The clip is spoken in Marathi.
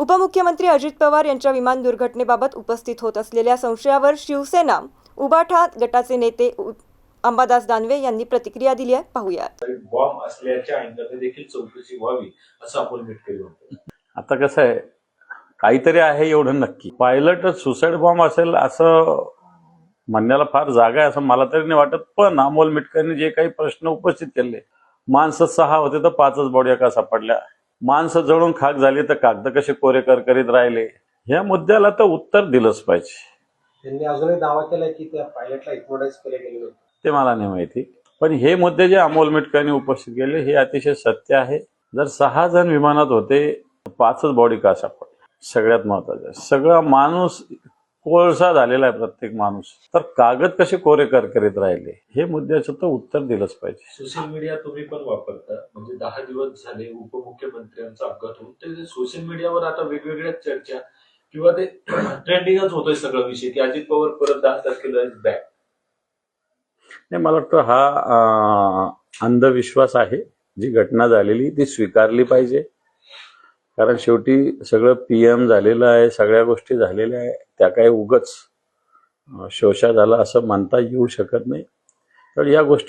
उपमुख्यमंत्री अजित पवार यांच्या विमान दुर्घटनेबाबत उपस्थित होत असलेल्या संशयावर शिवसेना उबाठा गटाचे नेते अंबादास दानवे यांनी प्रतिक्रिया दिली आहे. पाहूयात. बॉम्ब असल्याच्या अँगलने देखील चौकशी व्हावी असं आपण आता कसं आहे काहीतरी आहे एवढं नक्की. पायलट सुसाईड बॉम्ब असेल असं म्हणण्याला फार जागा आहे असं मला तरी नाही वाटत पण अमोल मिटकरने जे काही प्रश्न उपस्थित केले माणसं सहा होते तर पाचच बॉड्या का सापडल्या. माणसं जळून खाक झाली तर कागद कसे कोरे करकरीत राहिले? ह्या मुद्द्याला तर उत्तर दिलंच पाहिजे. त्यांनी अजूनही दावा केलाय की त्या पायलटला इग्नोराइज केले गेले होते ते मला नाही माहिती. पण हे मुद्दे जे अमोल मिटकरने उपस्थित केले हे अतिशय सत्य आहे. जर सहा जण विमानात होते पाचच बॉडी का सापडल्या सगळ्यात महत्वाचं. सगळा माणूस कोळसा झालेला आहे प्रत्येक माणूस. तर कागद कसे कोरे करकरीत राहिले? हे मुद्द्याचं तर उत्तर दिलंच पाहिजे. सोशल मीडिया तुम्ही पण वापरता. म्हणजे दहा दिवस झाले उपमुख्यमंत्र्यांचा अपघात होऊन ते सोशल मीडियावर आता वेगवेगळ्या चर्चा किंवा ते ट्रेंडिंगच होतोय सगळं विषय. की अजित पवार परत दहा तारखेला बॅक नाही मला वाटतं हा अंधविश्वास आहे. जी घटना झालेली ती स्वीकारली पाहिजे. कारण शेवटी सगळं पीएम झालेलं आहे सगळ्या गोष्टी झालेल्या आहे त्या काही उगच शोषा झाला असं मानता येऊ शकत नाही. तर या गोष्टी